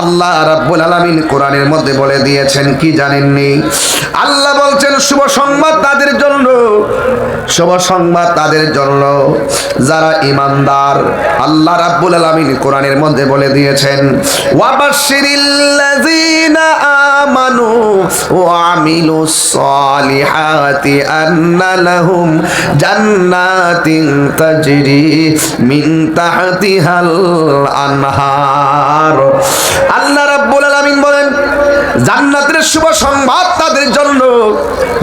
আল্লাহ রাব্বুল আলামিন কোরআনের মধ্যে বলে দিয়েছেন, কি জানেননি? আল্লাহ বলছেন, শুভ সংবাদ তাদের জন্য। শুভ সংবাদ তাদের জন্য। যারা ইমানদার আল্লাহ রাব্বুল আলামিন কোরআনের মধ্যে বলে দিয়েছেন, ওয়াবাশশিরিল্লাযীনা آمنوا وعملوا الصالحات أن لهم جنات تجري من تحتها الأنهار. الله জান্নাতের শুভ সংবাদ তাদের জন্য।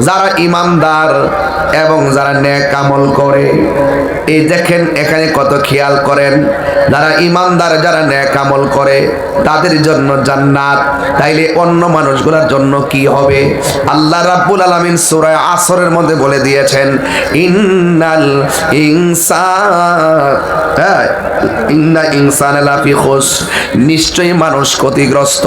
যারা ইমানদার এবং যারা নেক আমল করে এই দেখেন এখানে কত খেয়াল করেন। যারা ইমানদার যারা নেক আমল করে তাদের জন্য জান্নাত। তাইলে অন্য মানুষগুলোর জন্য কি হবে? আল্লাহ রাব্বুল আলামিন সূরা আসরের মধ্যে বলে দিয়েছেন ইন্নাল ইনসান হ্যাঁ, ইন্না ইনসানা লাফি খুস নিশ্চয়ই মানুষ ক্ষতিগ্রস্ত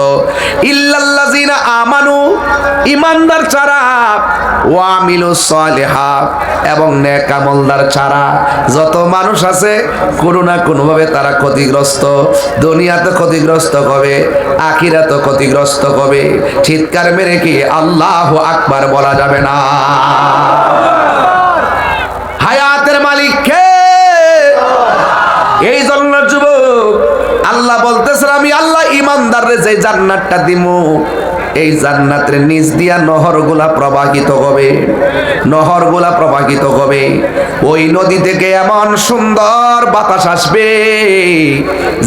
ক্ষতিগ্রস্ত ক্ষতিগ্রস্ত চিৎকার মেরে কি আল্লাহু আকবার বলা যাবে না। হায়াতের মালিক কে? এই জন্য যুবক, আল্লাহ বলতেছেন, আমি আল্লাহ ইমানদারে যে জান্নাতটা দিমু এই জান্নাতের নিচ দিয়া নহরগুলা প্রবাহিত হবে। নহরগুলা প্রবাহিত হবে। ওই নদী থেকে এমন সুন্দর বাতাস আসবে,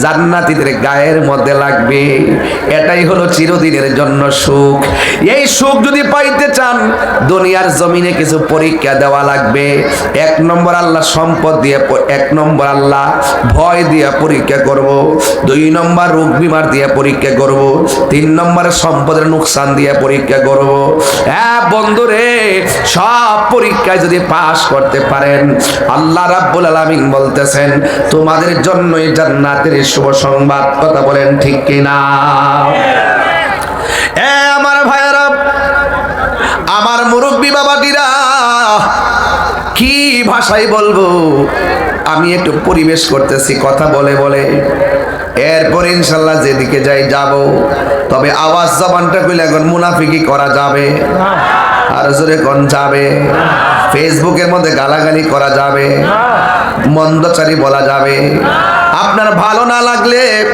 জান্নাতীদের গায়ের মধ্যে লাগবে। এটাই হলো চিরদিনের জন্য সুখ। এই সুখ যদি পাইতে চান, দুনিয়ার জমিনে কিছু পরীক্ষা দেওয়া লাগবে। এক নম্বর আল্লাহ সম্পদ দিয়ে, এক নম্বর আল্লাহ ভয় দিয়ে পরীক্ষা করব। দুই নম্বর রোগ বিমার দিয়ে পরীক্ষা করব। তিন নম্বর সম্পদের নুকসান দিয়ে পরীক্ষা করব। হ্যাঁ বন্ধুরে, সব পরীক্ষায় যদি পাশ করতে পারেন, আল্লাহ রাব্বুল আলামিন বলতেছেন, তোমাদের জন্য জন্যই জান্নাতের শুভ সংবাদ। কথা বলেন ঠিক কিনা? এ আমার ভাইয়েরা, আমার মুরব্বী বাবাটিরা কি ভাষায় বলব? আমি একটু পরিবেশ করতেছি, কথা বলে বলে। এরপর ইনশাল্লাহ যেদিকে যাই যাব। তবে আওয়াজ জবানটা কইলে এখন মুনাফিকি করা যাবে। আর জোরে কোন যাবে? ফেসবুকের মধ্যে গালাগালি করা যাবে। মন্দচারী বলা যাবে। আপনার ভালো না লাগলে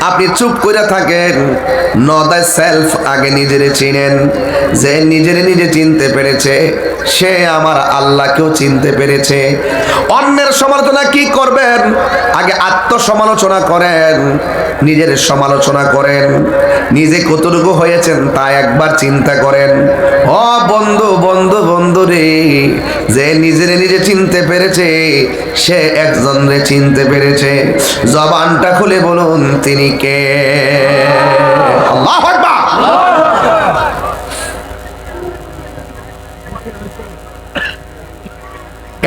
আপনি চুপ করে থাকেন। নদায় সেলফ আগে নিজেরে চিনেন। যে নিজেরে নিজে চিনতে পেরেছে, সে আমার আল্লাহকেও চিনতে পেরেছে। অন্যের সমালোচনা কি করবেন? আগে আত্মসমালোচনা করেন, নিজের সমালোচনা করেন। নিজে কতটুকু হয়েছেন তা একবার চিন্তা করেন। ও বন্ধু বন্ধু বন্ধু রে, যে নিজের নিজে চিনতে পেরেছে, সে একজন রে চিনতে পেরেছে। জবানটা খুলে বলুন, তিনি কে?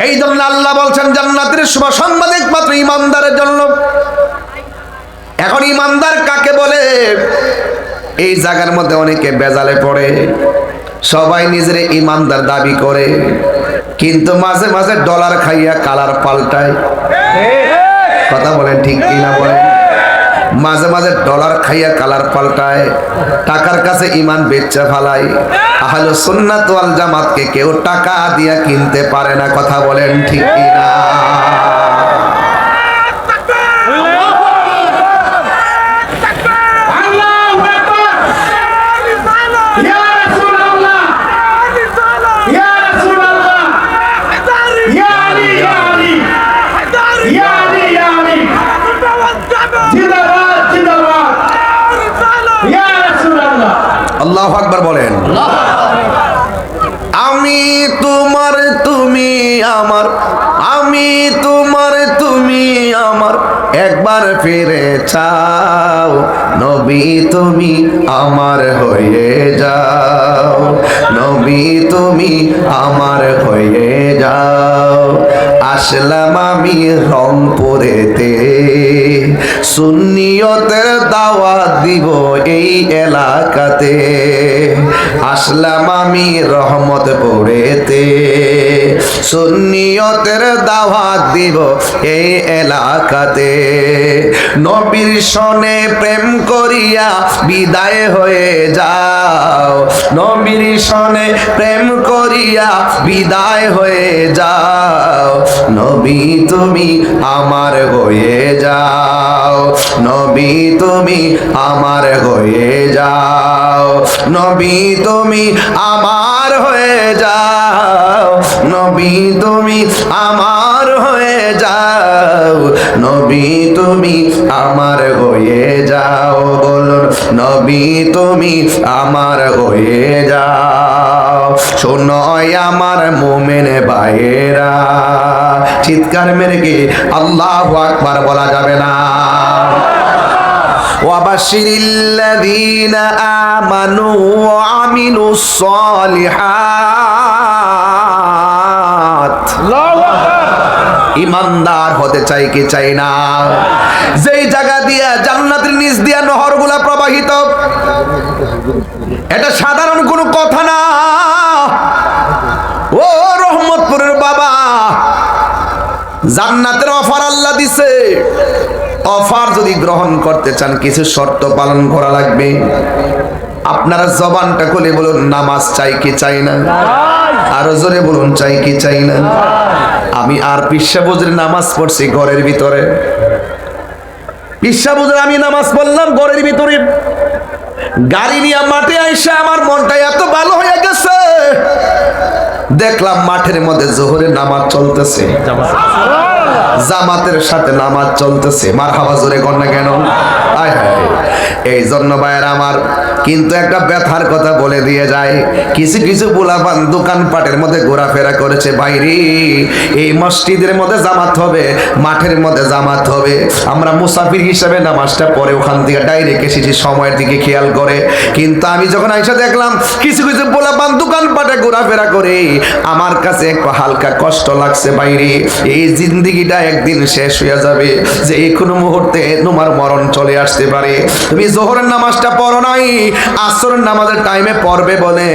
এই জন্য আল্লাহ বলছেন, জান্নাতের শুভ সংবাদ একমাত্র ইমানদারের জন্য। এখন ইমানদার কাকে বলে? এই জায়গার মধ্যে অনেকে বেজালে পড়ে, সবাই নিজের ইমানদার দাবি করে, কিন্তু মাঝে মাঝে ডলার খাইয়া কালার পাল্টায়। কথা বলেন ঠিক কি না বলেন। মাঝে মাঝে ডলার খাইয়া কালার পাল্টায়, টাকার কাছে ইমান বেচা ফালায়। আহলে সুন্নাত জামাতকে কেউ টাকা দিয়া কিনতে পারে না, কথা বলেন ঠিক কিনা। আল্লাহ আকবার বলেন। আমি তোমার, তুমি আমার। আমি তোমার, তুমি আমার। একবার ফিরে চাও, নবী তুমি আমার হয়ে যাও। নবী তুমি আমার হয়ে যাও। আসলাম আমি রংপুরেতে। সুন্নিয়তের দাওয়াত দিব এই এলাকাতে। আসলাম আমি রহমত পড়েতে সুন্নিয়তের দাওয়াত দিব এই এলাকাতে। নবীর সনে প্রেম করিয়া বিদায় হয়ে যাও। নবীর সনে প্রেম করিয়া বিদায় হয়ে যাও। নবী তুমি আমার হয়ে যাও। নবী তুমি আমার হয়ে যাও। নবী তুমি আমার হয়ে যাও। নবী তুমি আমার হয়ে যাও নবী তুমি আমার হয়ে যাও বলুন নবী তুমি আমার হয়ে যাও শোনয় আমার মোমেন ভাইয়েরা চিৎকার মেরে কি আল্লাহ আকবার বলা যাবে না وبشر الذين آمنوا وعملوا الصالحات ইমানদার হতে চাই কি চাই না? যেই জায়গা দিয়া জান্নাতের নিচ দিয়া নহরগুলা প্রবাহিত এটা সাধারণ কোনো কথা না। ও রহমতপুরের বাবা জান্নাতের অফার আল্লাহ দিছে। অফার যদি গ্রহণ করতে চান কিছু শর্ত পালন করা লাগবে। আপনারা জবানটা খুলে বলুন নামাজ চাই কি চাই না? আরও জোরে বলুন, চাই কি চাই না? আমি আর পিসা বুঝরে নামাজ পড়ছি ঘরের ভিতরে। পিসা বুঝরে আমি নামাজ পড়লাম ঘরের ভিতরে। গাড়ি নিয়ে মাঠে আইসা আমার মনটা এত ভালো হয়ে গেছে। দেখলাম মাঠের মধ্যে জোহরের নামাজ চলতেছে। জামাতের সাথে নামাজ চলতেছে। মার হাওয়া জোরে কন্যা কেন? এই জন্য ভাইয়ের আমার কিন্তু একটা ব্যথার কথা বলে দিয়ে যায়। কিছু কিছু পোলাপান দোকানপাটের মধ্যে ঘোরাফেরা করেছে বাইরে। এই মসজিদের মধ্যে জামাত হবে, মাঠের মধ্যে জামাত হবে। আমরা মুসাফির হিসাবে নামাজটা পরে ওখান থেকে ডাইরেক্ট এসেছি, সময়ের দিকে খেয়াল করে। কিন্তু আমি যখন আইসা দেখলাম, কিছু কিছু পোলাপান দোকানপাটে ঘোরাফেরা করে। আমার কাছে একটু হালকা কষ্ট লাগছে বাইরে। এই জিন্দিগিটা একদিন শেষ হয়ে যাবে। যে এই কোনো মুহূর্তে তোমার মরণ চলে আসতে পারে। তুমি জোহরের নামাজটা পড়ো নাই। আসরের নামাজের টাইমে পড়বে বলে।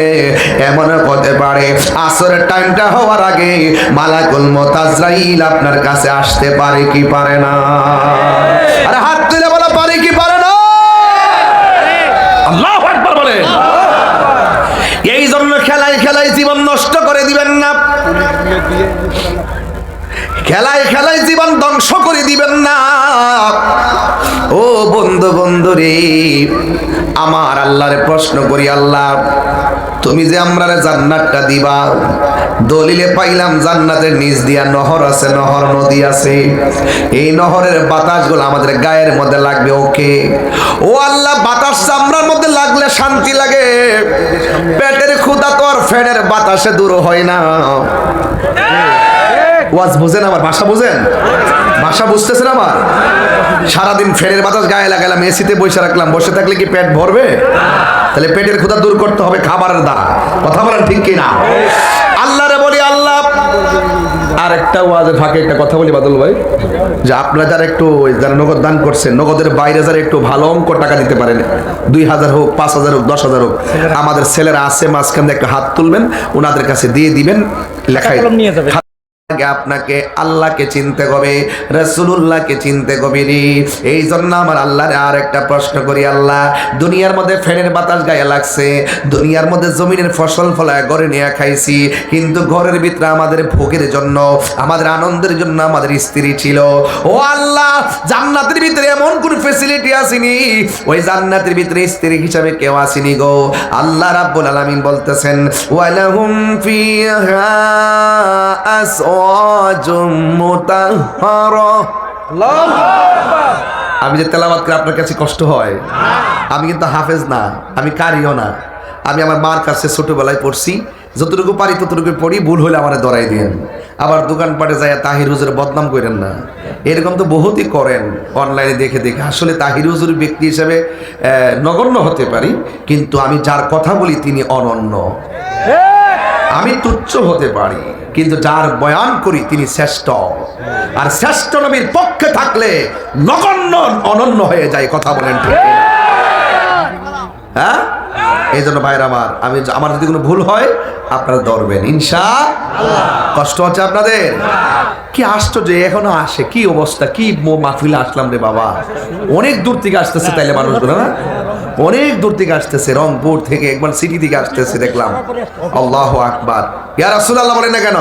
এমন হতে পারে আসরের টাইমটা হওয়ার আগে মালাকুল মোতাজরাইল আপনার কাছে আসতে পারে কি পারে না? আরে হাত তুলে বলা পারে কি পারে না? আল্লাহ একবার বলে। এই জন্য খেলায় খেলায় জীবন নষ্ট করে দিবেন না। খেলায় খেলায় জীবন ধ্বংস করে দিবেন না। ও বন্ধু বন্ধু রে আমার আল্লাহরে প্রশ্ন করি, আল্লাহ, তুমি যে আমরা জান্নাতটা দিবা, দলিলে পাইলাম জান্নাতের নিচ দিয়া নহর আছে, নহর নদী আছে। এই নহরের বাতাসগুলো আমাদের গায়ের মধ্যে লাগবে, ওকে? ও আল্লাহ, বাতাস চামড়ার মধ্যে লাগলে শান্তি লাগে। পেটের ক্ষুদা তো আর ফ্যানের বাতাসে দূর হয় না। ওয়াজ বোঝেন আমার, ভাষা বোঝেন? ভাষা বুঝতেছেন আমার? সারাদিন ফ্যানের বাতাস গায়ে লাগালাম এসিতে বসে রাখলাম, বসে থাকলে কি পেট ভরবে? তাহলে পেটের ক্ষুধা দূর করতে হবে খাবারের দ্বারা। কথা বলেন ঠিক কি না আল্লাহ রে বলি, আল্লাহ। আর একটা ওয়াজের ফাঁকে একটা কথা বলি, বাদল ভাই। যে আপনারা যারা একটু যারা নগদ দান করছেন, নগদের বাইরে যারা একটু ভালো অঙ্ক টাকা দিতে পারেন, দুই হাজার হোক, পাঁচ হাজার হোক, দশ হাজার হোক, আমাদের ছেলেরা আছে মাঝখান দিয়ে একটা হাত তুলবেন, ওনাদের কাছে দিয়ে দিবেন যাবে আপনাকে আল্লাহকে চিনতে হবে রসুল্লাহকে চিনতে হবে এই জন্য আমার আল্লাহরে আর একটা প্রশ্ন করি, আল্লাহ, দুনিয়ার মধ্যে ফ্যানের বাতাস গায়ে লাগছে, দুনিয়ার মধ্যে জমিনের ফসল ফলায় ঘরে নিয়ে খাইছি, কিন্তু ঘরের ভিতরে আমাদের ভোগের জন্য, আমাদের আনন্দের জন্য আমাদের স্ত্রী ছিল। ও আল্লাহ, জান্নাতের ভিতরে এমন কোন ফেসিলিটি আসেনি? ওই জান্নাতের ভিতরে স্ত্রী হিসাবে কেউ আসেনি গো। আল্লাহ রাব্বুল আলামিন বলতেছেন, ওয়ালাহুম ফিহা মুতাহহারা আমি যে তেলাওয়াত করে আপনার কাছে কষ্ট হয়। আমি কিন্তু হাফেজ না আমি কারিও না। আমি আমার মার কাছে ছোটবেলায় পড়ছি যতটুকু পারি ততটুকু পড়ি ভুল হলে আমার দরাই দিয়েন আবার দোকানপাটে যায় তাহির হুজুর বদনাম করেন না। এরকম তো বহুতই করেন অনলাইনে দেখে দেখে। আসলে তাহির হুজুর ব্যক্তি হিসেবে নগণ্য হতে পারি কিন্তু আমি যার কথা বলি তিনি অনন্য। আমি তুচ্ছ হতে পারি, কিন্তু যার বয়ান করি তিনি শ্রেষ্ঠ। আর শ্রেষ্ঠ নবীর পক্ষে থাকলে নগণ্য অনন্য হয়ে যায়, কথা বলেন ঠিক হ্যাঁ? এই জন্য ভাইয়ের আমার আমি আমার যদি কোনো ভুল হয় আপনারা ধরবেন। ইনশা কষ্ট হচ্ছে আপনাদের? কি আশ্চর্য এখনও আসে। কি অবস্থা কি মাহফিলে আসলাম রে বাবা। অনেক দূর থেকে আসতেছে তাইলে মানুষগুলো না? অনেক দূর থেকে আসতেছে রংপুর থেকে একবার সিটি থেকে আসতেছে দেখলাম। আল্লাহ আকবার। ইয়া রাসূলুল্লাহ বলেন না কেন?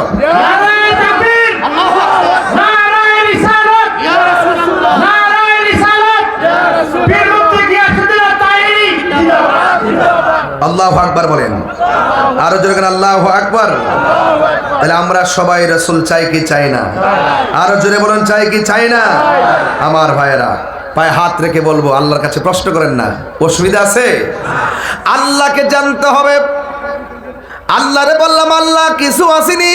আল্লাহ আকবার বলেন। আরও জোরে আল্লাহ আকবার। তাহলে আমরা সবাই রসুল চাই কি চাই না? আরও জোরে বলুন, চাই কি চাই না? আমার ভাইয়েরা, পায়ে হাত রেখে বলব, আল্লাহর কাছে প্রশ্ন করেন না। অসুবিধা আছে? আল্লাহকে জানতে হবে। আল্লাহরে বললাম, আল্লাহ, কিছু আসেনি।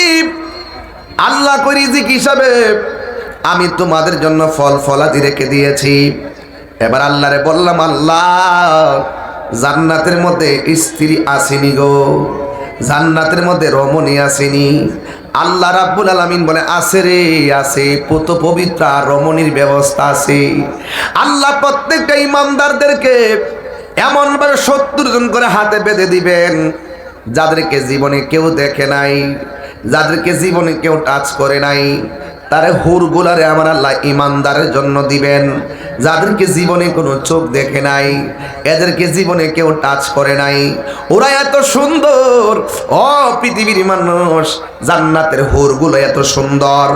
আল্লাহ করি রিজিক হিসাবে? আমি তোমাদের জন্য ফল ফলাদি রেখে দিয়েছি। এবার আল্লাহরে বললাম, আল্লাহ জান্নাতের মধ্যে স্ত্রী আসেনি গো। জান্নাতের মধ্যে রমণী আসেনি। আল্লাহ রাব্বুল আলামিন বলে, আছে রে, আছে। পুত পবিত্রা রমণীর ব্যবস্থা আছে। আল্লাহ প্রত্যেকটা ইমানদারদেরকে এমনভাবে সত্তর জন করে হাতে বেঁধে দিবেন, যাদেরকে জীবনে কেউ দেখে নাই, যাদেরকে জীবনে কেউ টাচ করে নাই। তারে হুর হুরগুলারে আমার আল্লাহ ইমানদারের জন্য দিবেন। যাদেরকে জীবনে কোনো চোখ দেখে নাই, এদেরকে জীবনে কেউ টাচ করে নাই। ওরা এত সুন্দর, ও পৃথিবীর মানুষ, জান্নাতের হুরগুলো এত সুন্দর।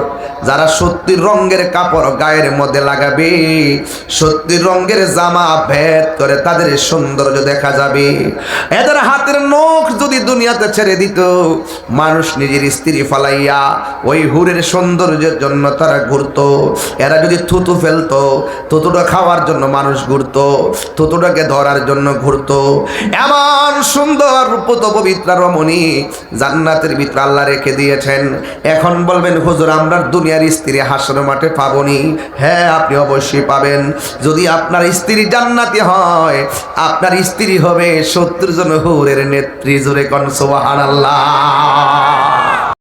যারা সত্যি রঙের কাপড় গায়ের মধ্যে লাগাবে, সত্যি রঙের জামা ভেদ করে তাদের সৌন্দর্য দেখা যাবে। এদের হাতের নখ যদি দুনিয়াতে ছেড়ে দিত, মানুষ নিজের স্ত্রী ফালাইয়া ওই হুরের সৌন্দর্যের জন্য তারা ঘুরতো। এরা যদি থুতু ফেলতো, থুতুটা খাওয়ার জন্য মানুষ ঘুরতো, থুতুটাকে ধরার জন্য ঘুরতো। এমন সুন্দর রূপত পবিত্র রমণী জান্নাতের ভিতরে আল্লাহ রেখে দিয়েছেন। এখন বলবেন, হুজুর, আমরা দুনিয়ার স্ত্রী হাসর মাঠে পাবনি। হ্যাঁ আপনি অবশ্যই পাবেন। যদি আপনার স্ত্রী জান্নাতি হয়, আপনার স্ত্রী হবে সত্তর জন হুরের নেত্রী। জোরে কন, সুবহানাল্লাহ।